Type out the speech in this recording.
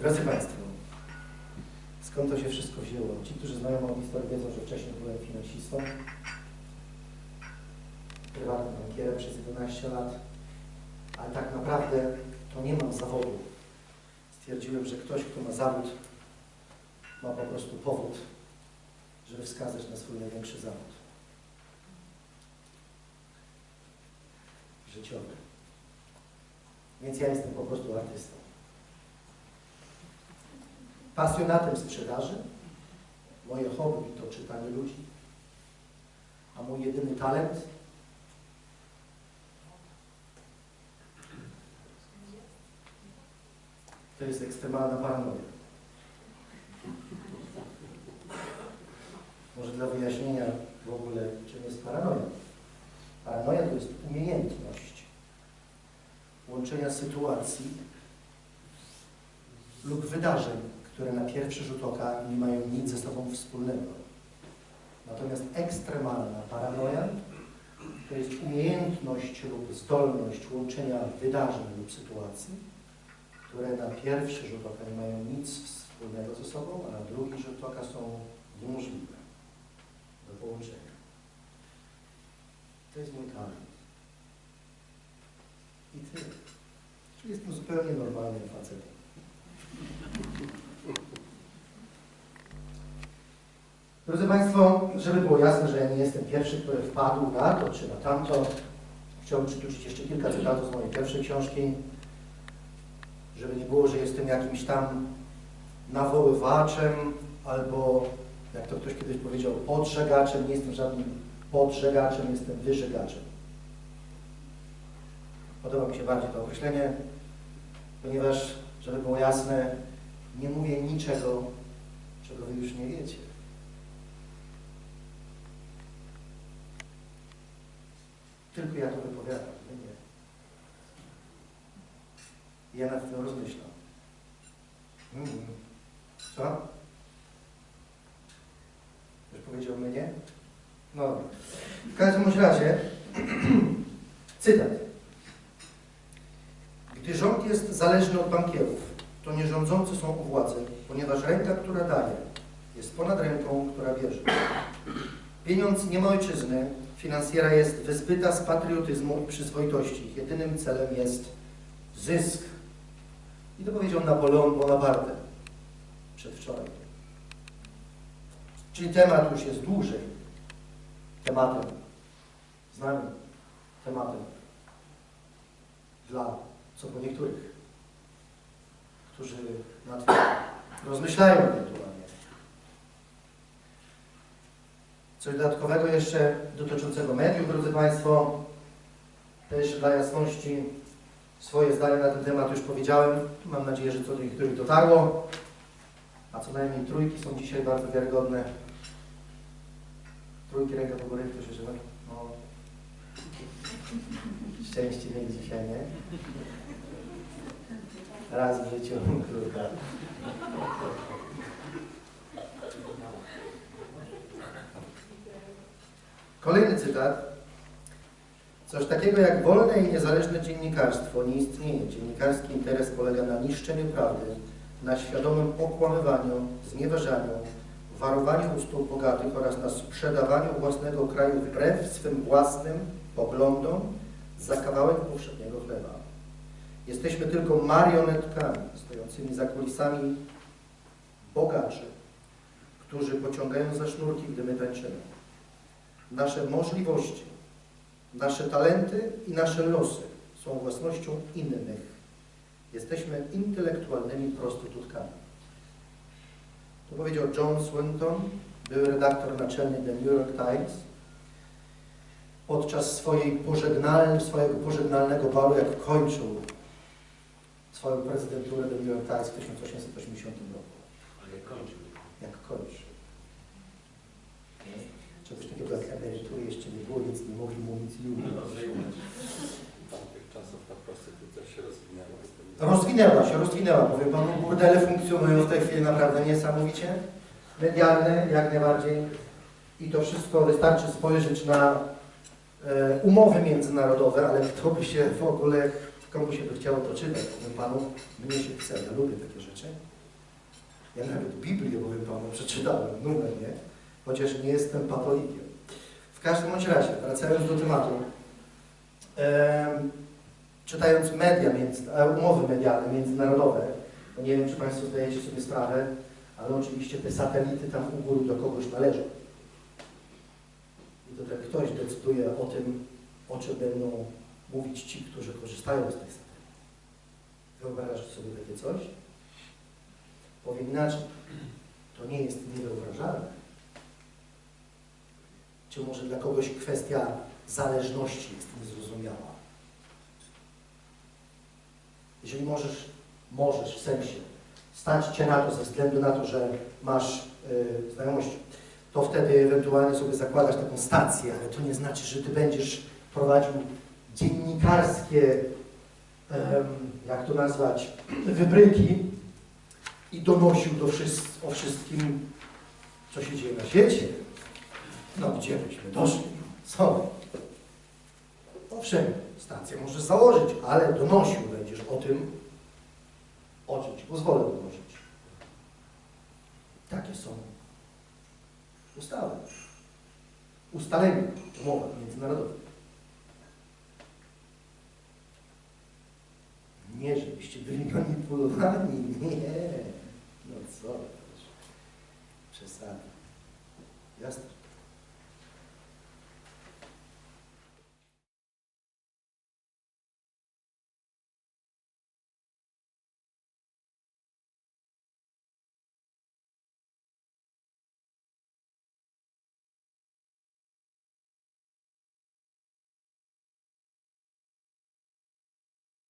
Drodzy Państwo, skąd to się wszystko wzięło? Ci, którzy znają moją historię, wiedzą, że wcześniej byłem finansistą, prywatnym bankierem przez 11 lat, ale tak naprawdę to nie mam zawodu. Stwierdziłem, że ktoś, kto ma zawód, ma po prostu powód, żeby wskazać na swój największy zawód. Życiowy. Więc ja jestem po prostu artystą. Pasjonatem sprzedaży. Moje hobby to czytanie ludzi. A mój jedyny talent to jest ekstremalna paranoja. Może dla wyjaśnienia w ogóle, czym jest paranoja. Paranoja to jest umiejętność łączenia sytuacji lub wydarzeń, które na pierwszy rzut oka nie mają nic ze sobą wspólnego. Natomiast ekstremalna paranoja to jest umiejętność lub zdolność łączenia wydarzeń lub sytuacji, które na pierwszy rzut oka nie mają nic wspólnego ze sobą, a na drugi rzut oka są niemożliwe do połączenia. To jest mój talent. I tyle. Czyli jestem zupełnie normalnym facetem. Drodzy Państwo, żeby było jasne, że ja nie jestem pierwszy, który wpadł na to czy na tamto, chciałbym przytoczyć jeszcze kilka cytatów z mojej pierwszej książki, żeby nie było, że jestem jakimś tam nawoływaczem albo, jak to ktoś kiedyś powiedział, podżegaczem. Nie jestem żadnym podżegaczem, jestem wyżegaczem. Podoba mi się bardziej to określenie, ponieważ, żeby było jasne, nie mówię niczego, czego Wy już nie wiecie. Tylko ja to wypowiadam, Wy nie. Ja nad tym rozmyślam. Mm. Co? Już powiedział mnie? No dobra. W każdym razie, cytat. Gdy rząd jest zależny od bankierów, to nie rządzący są u władzy, ponieważ ręka, która daje, jest ponad ręką, która bierze. Pieniądz nie ma ojczyzny, finansjera jest wyzbyta z patriotyzmu i przyzwoitości. Jedynym celem jest zysk. I to powiedział Napoleon Bonaparte przedwczoraj. Czyli temat już jest dłużej tematem, znanym tematem dla co po niektórych, którzy nad tym rozmyślają. Coś dodatkowego jeszcze dotyczącego mediów, drodzy Państwo. Też dla jasności swoje zdanie na ten temat już powiedziałem. Mam nadzieję, że co do niektórych dotarło. A co najmniej trójki są dzisiaj bardzo wiarygodne. Trójki ręka do góry, ktoś jeszcze no. Szczęście mieli dzisiaj, nie? Raz w życiu, krótka. Kolejny cytat. Coś takiego jak wolne i niezależne dziennikarstwo nie istnieje. Dziennikarski interes polega na niszczeniu prawdy, na świadomym okłamywaniu, znieważaniu, warowaniu u stóp bogatych oraz na sprzedawaniu własnego kraju wbrew swym własnym poglądom za kawałek powszedniego chleba. Jesteśmy tylko marionetkami stojącymi za kulisami bogaczy, którzy pociągają za sznurki, gdy my tańczymy. Nasze możliwości, nasze talenty i nasze losy są własnością innych. Jesteśmy intelektualnymi prostytutkami. To powiedział John Swinton, był redaktor naczelny The New York Times, podczas swojej pożegnal, swojego pożegnalnego balu, jak kończył swoją prezydenturę do New York Times w 1880 roku. Ale kończył. Jak kończył. Nie? Czegoś takiego jak emerytury jeszcze nie było, więc nie mogli mówić ludzie. No, Tamtych czasów ta prostytucja się rozwinęła. Rozwinęła się, rozwinęła. Powiem Panu, burdele funkcjonują w tej chwili naprawdę niesamowicie. Medialne jak najbardziej. I to wszystko wystarczy spojrzeć na e, umowy międzynarodowe, ale kto by się w ogóle, komu się by chciało to czytać, powiem Panu, mnie się chce, ja lubię takie rzeczy. Ja nawet Biblię, powiem Panu, przeczytałem, numer, nie? Chociaż nie jestem katolikiem. W każdym razie, wracając do tematu, em, czytając media, e, umowy medialne międzynarodowe, nie wiem, czy Państwo zdajecie sobie sprawę, ale oczywiście te satelity tam u góry do kogoś należą. I to tak ktoś decyduje o tym, o czym będą mówić ci, którzy korzystają z tych satelit. Wyobrażasz sobie takie coś? Powiem inaczej, to nie jest niewyobrażalne. Czy może dla kogoś kwestia zależności jest niezrozumiała? Jeżeli możesz, możesz w sensie stać Cię na to ze względu na to, że masz y, znajomość, to wtedy ewentualnie sobie zakładasz taką stację, ale to nie znaczy, że Ty będziesz prowadził dziennikarskie, em, jak to nazwać, wybryki i donosił do wszyst- o wszystkim, co się dzieje na świecie. No, gdzie byśmy doszli? Są. Owszem, stację możesz założyć, ale donosił będziesz o tym, o czym Ci pozwolę donosić. Takie są ustawy. Ustalenia umowy międzynarodowe. Nie, żebyście byli manipulowani. Nie.